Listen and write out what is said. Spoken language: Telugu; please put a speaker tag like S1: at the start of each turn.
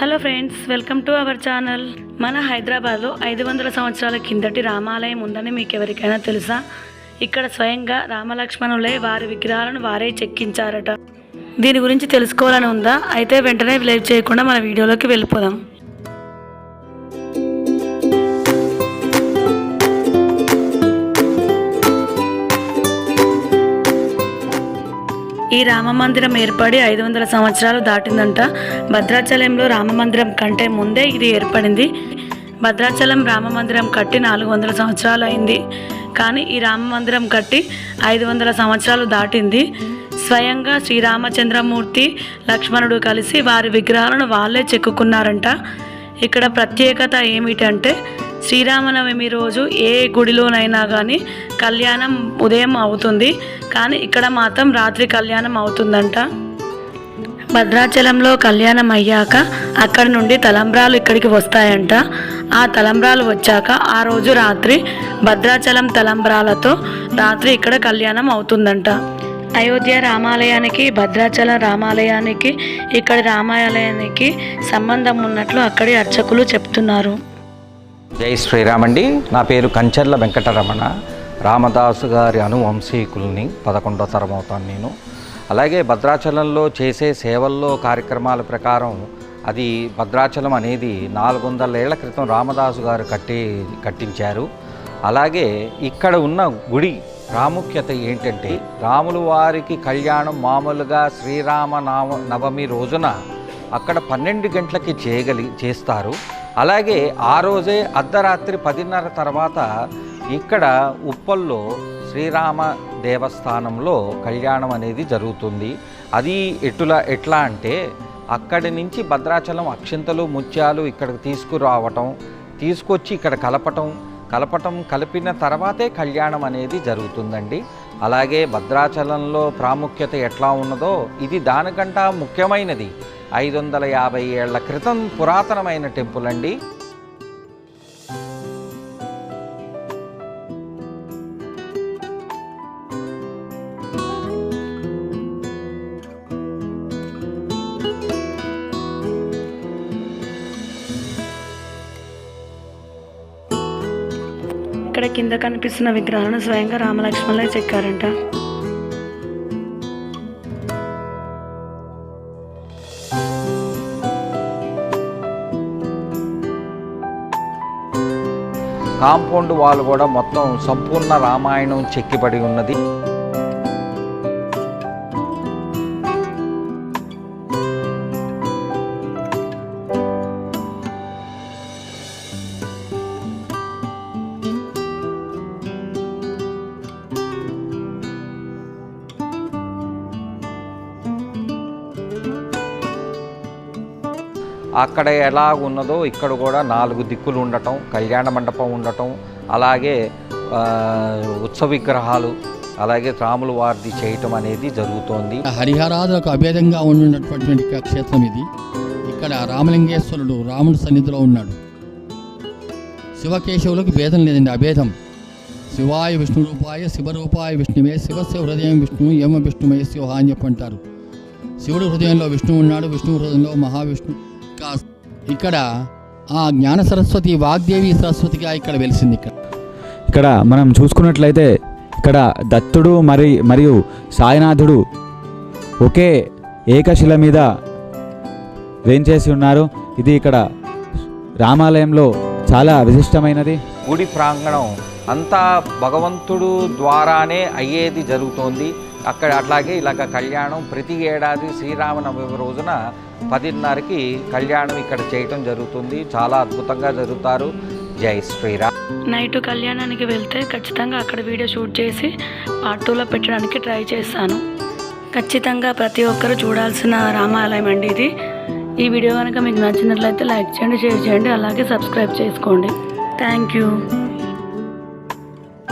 S1: Hello friends welcome to our channel మన హైదరాబాద్లో ఐదు వందల సంవత్సరాల కిందటి రామాలయం ఉందని మీకు ఎవరికైనా తెలుసా? ఇక్కడ స్వయంగా రామలక్ష్మణులే వారి విగ్రహాలను వారే చెక్కించారట. దీని గురించి తెలుసుకోవాలని ఉందా? అయితే వెంటనే లైవ్ చేయకుండా మన వీడియోలోకి వెళ్ళిపోదాం. ఈ రామ మందిరం ఏర్పడి ఐదు వందల సంవత్సరాలు దాటిందంట. భద్రాచలంలో రామ మందిరం కంటే ముందే ఇది ఏర్పడింది. భద్రాచలం రామ మందిరం కట్టి నాలుగు వందల సంవత్సరాలు అయింది. కానీ ఈ రామ మందిరం కట్టి ఐదు వందల సంవత్సరాలు దాటింది. స్వయంగా శ్రీరామచంద్రమూర్తి లక్ష్మణుడు కలిసి వారి విగ్రహాలను వాళ్ళే చెక్కుకున్నారంట. ఇక్కడ ప్రత్యేకత ఏమిటంటే శ్రీరామనవమి రోజు ఏ గుడిలోనైనా కానీ కళ్యాణం ఉదయం అవుతుంది. కానీ ఇక్కడ మాత్రం రాత్రి కళ్యాణం అవుతుందంట. భద్రాచలంలో కళ్యాణం అయ్యాక అక్కడి నుండి తలంబ్రాలు ఇక్కడికి వస్తాయంట. ఆ తలంబ్రాలు వచ్చాక ఆ రోజు రాత్రి భద్రాచలం తలంబ్రాలతో రాత్రి ఇక్కడ కళ్యాణం అవుతుందంట. అయోధ్య రామాలయానికి భద్రాచలం రామాలయానికి ఇక్కడ రామాలయానికి సంబంధం ఉన్నట్లు అక్కడి అర్చకులు చెప్తున్నారు.
S2: జై శ్రీరామండి. నా పేరు కంచర్ల వెంకటరమణ. రామదాసు గారి అనువంశీకుల్ని పదకొండో తరం అవుతాను నేను. అలాగే భద్రాచలంలో చేసే సేవల్లో కార్యక్రమాల ప్రకారం అది భద్రాచలం అనేది నాలుగు వందల ఏళ్ళ క్రితం రామదాసు గారు కట్టి కట్టించారు. అలాగే ఇక్కడ ఉన్న గుడి ప్రాముఖ్యత ఏంటంటే రాములు వారికి కళ్యాణం మామూలుగా శ్రీరామ నవ నవమి రోజున అక్కడ పన్నెండు గంటలకి చేయగలి చేస్తారు. అలాగే ఆ రోజే అర్ధరాత్రి పదిన్నర తర్వాత ఇక్కడ ఉప్పల్లో శ్రీరామ దేవస్థానంలో కళ్యాణం అనేది జరుగుతుంది. అది ఎటులా ఎట్లా అంటే అక్కడి నుంచి భద్రాచలం అక్షింతలు ముత్యాలు ఇక్కడికి తీసుకురావటం తీసుకొచ్చి ఇక్కడ కలపటం కలపటం కలిపిన తర్వాతే కళ్యాణం అనేది జరుగుతుందండి. అలాగే భద్రాచలంలో ప్రాముఖ్యత ఎట్లా ఉన్నదో ఇది దానికంటా ముఖ్యమైనది. ఐదు వందల యాభై ఏళ్ళ క్రితం పురాతనమైన టెంపుల్ అండి.
S1: ఇక్కడ కింద కనిపిస్తున్న విగ్రహాలను స్వయంగా రామలక్ష్మణులే చెక్కారంట.
S2: కాంపౌండ్ వాల్ కూడా మొత్తం సంపూర్ణ రామాయణం చెక్కిబడి ఉన్నది. అక్కడ ఎలా ఉన్నదో ఇక్కడ కూడా నాలుగు దిక్కులు ఉండటం కళ్యాణ మండపం ఉండటం అలాగే ఉత్సవ విగ్రహాలు అలాగే రాముల వారిది చేయటం అనేది జరుగుతోంది.
S3: హరిహరాదులకు అభేదంగా ఉన్నటువంటి క్షేత్రం ఇది. ఇక్కడ రామలింగేశ్వరుడు రాముడి సన్నిధిలో ఉన్నాడు. శివకేశవులకు భేదం లేదండి అభేదం. శివాయ విష్ణు రూపాయ శివరూపాయ విష్ణువే శివస్య హృదయం విష్ణువు యమ విష్ణుమయ శివ అని చెప్పంటారు శివుడు హృదయంలో విష్ణువు ఉన్నాడు విష్ణు హృదయంలో మహావిష్ణు ఇక్కడ ఆ జ్ఞాన సరస్వతి వాగ్దేవి సరస్వతిగా ఇక్కడ వెలిసింది ఇక్కడ.
S4: ఇక్కడ మనం చూసుకున్నట్లయితే ఇక్కడ దత్తుడు మరి మరియు సాయినాథుడు ఒకే ఏకశిల మీద వేంచేసి ఉన్నారు. ఇది ఇక్కడ రామాలయంలో చాలా విశిష్టమైనది.
S2: గుడి ప్రాంగణం అంతా భగవంతుడు ద్వారానే అయ్యేది జరుగుతోంది. అక్కడ అట్లాగే ఇలాగ కళ్యాణం ప్రతి ఏడాది శ్రీరామనవమి రోజున పదిన్నరకి కళ్యాణం ఇక్కడ చేయటం జరుగుతుంది. చాలా అద్భుతంగా జరుగుతారు. జై శ్రీరామ్.
S1: నైట్ కళ్యాణానికి వెళ్తే ఖచ్చితంగా అక్కడ వీడియో షూట్ చేసి పార్ట్ టూలో పెట్టడానికి ట్రై చేస్తాను. ఖచ్చితంగా ప్రతి ఒక్కరూ చూడాల్సిన రామాలయం అండి ఇది. ఈ వీడియో కనుక మీకు నచ్చినట్లయితే లైక్ చేయండి షేర్ చేయండి అలాగే సబ్స్క్రైబ్ చేసుకోండి. Thank you